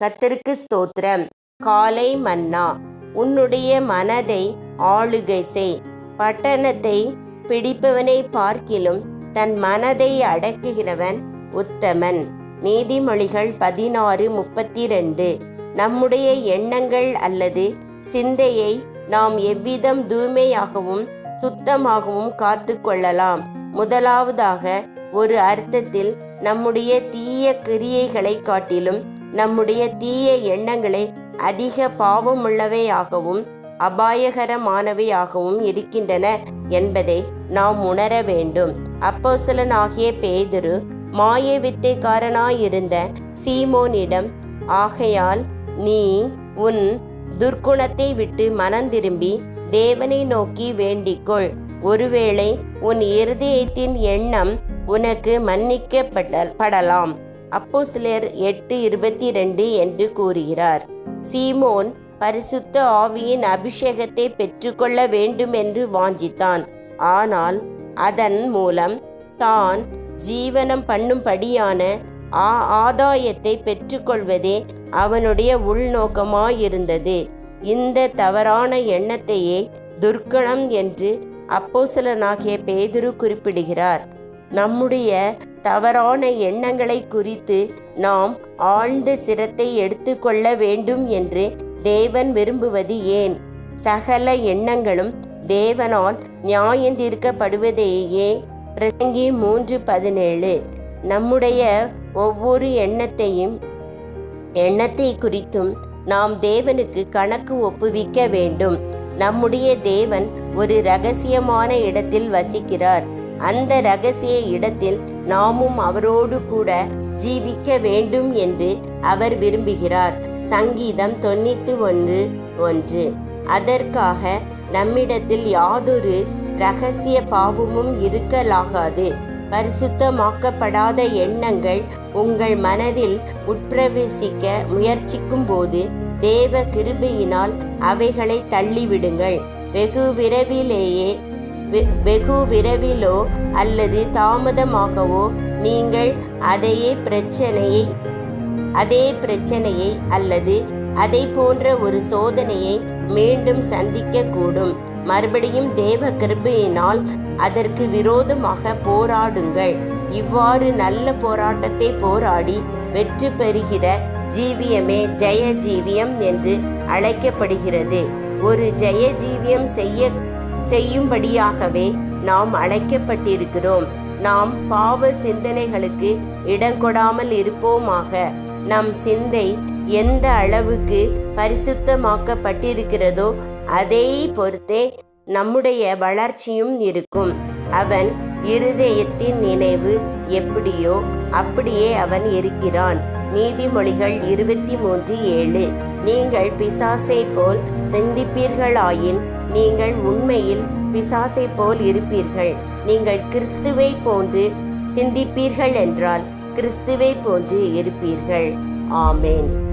கத்திற்கு ஸ்தோத்திரம். காலை மன்னா உன்னுடைய மனதை ஆளுகை செய். பட்டணத்தை பிடிப்பவனை பார்க்கிலும் தன் மனதை அடக்குகிறவன் உத்தமன். நீதிமொழிகள் பதினாறு முப்பத்தி ரெண்டு நம்முடைய எண்ணங்கள் அல்லது சிந்தையை நாம் எவ்விதம் தூய்மையாகவும் சுத்தமாகவும் காத்து கொள்ளலாம் முதலாவதாக ஒரு அர்த்தத்தில் நம்முடைய தீய கிரியைகளை காட்டிலும் நம்முடைய தீய எண்ணங்களை அதிக பாவமுள்ளவையாகவும் அபாயகரமானவையாகவும் இருக்கின்றன என்பதை நாம் உணர வேண்டும். அப்போஸ்தலனாகிய பேதுரு மாய வித்தைக்காரனாயிருந்த சீமோனிடம் ஆகையால் நீ உன் துர்க்குணத்தை விட்டு மனந்திரும்பி தேவனை நோக்கி வேண்டிக்கொள். ஒருவேளை உன் இருதயத்தின் எண்ணம் உனக்கு மன்னிக்கப்பட படலாம் அப்போ சிலர் எட்டு இருபத்தி ரெண்டு என்று கூறுகிறார். சீமோன் பரிசுத்த ஆவியின் அபிஷேகத்தை பெற்றுக்கொள்ள வேண்டும் என்று வாஞ்சித்தான். ஆனால் அதன் மூலம் தான் ஜீவனம் பண்ணும்படியான ஆ ஆதாயத்தை பெற்றுக்கொள்வதே அவனுடைய உள்நோக்கமாயிருந்தது. இந்த தவறான எண்ணத்தையே துர்க்கணம் என்று அப்போசலனாகிய பேதுரு குறிப்பிடுகிறார். நம்முடைய தவறான எண்ணங்களை குறித்து நாம் ஆழ்ந்த சிரத்தை எடுத்துக்கொள்ள வேண்டும் என்று தேவன் விரும்புவது ஏன்? சகல எண்ணங்களும் தேவனால் நியாயந்தீர்க்கப்படுவதேயே பிரசங்கி மூன்று பதினேழு. நம்முடைய ஒவ்வொரு எண்ணத்தையும் எண்ணத்தை குறித்தும் நாம் தேவனுக்கு கணக்கு ஒப்புவிக்க வேண்டும். நம்முடைய தேவன் ஒரு ரகசியமான இடத்தில் வசிக்கிறார். அந்த ரகசிய இடத்தில் நாமும் அவரோடு கூட ஜீவிக்க வேண்டும் என்று அவர் விரும்புகிறார். சங்கீதம் தொண்ணூத்தி ஒன்று ஒன்று. அதற்காக நம்மிடத்தில் யாதொரு ரகசிய பாவமும் இருக்கலாகாது. பரிசுத்தமாக்கப்படாத எண்ணங்கள் உங்கள் மனதில் உட்பிரவேசிக்க முயற்சிக்கும் போது தேவ கிருபையினால் அவைகளை தள்ளிவிடுங்கள். வெகு விரைவிலேயே வெகு விரைவிலோ அல்லது தாமதமாகவோ நீங்கள் அதையே பிரச்சனையை அதே பிரச்சனையை அல்லது அதை போன்ற ஒரு சோதனையை மீண்டும் சந்திக்க கூடும் மறுபடியும் தேவ கிருபையினால் அதற்கு விரோதமாக போராடுங்கள். இவ்வாறு நல்ல போராட்டத்தை போராடி வெற்றி பெறுகிற ஜீவியமே ஜெய ஜீவியம் என்று அழைக்கப்படுகிறது. ஒரு ஜெய ஜீவியம் செய்ய செய்யும்படியாகவே நாம் அழைக்கப்பட்டிருக்கிறோம். நாம் பாவ சிந்தனைகளுக்கு இடம் கொடாமல் இருப்போமாக. நம் சிந்தை எந்த அளவுக்கு பரிசுத்தமாக்கப்பட்டிருக்கிறதோ அதை பொறுத்தே நம்முடைய வளர்ச்சியும் இருக்கும். அவன் இருதயத்தின் நினைவு எப்படியோ அப்படியே அவன் இருக்கிறான். நீதிமொழிகள் இருபத்தி மூன்று ஏழு. நீங்கள் பிசாசை போல் சிந்திப்பீர்களாயின் நீங்கள் உண்மையில் பிசாசை போல் இருப்பீர்கள். நீங்கள் கிறிஸ்துவை போன்று சிந்திப்பீர்கள் என்றால் கிறிஸ்துவை போன்று இருப்பீர்கள். ஆமேன்.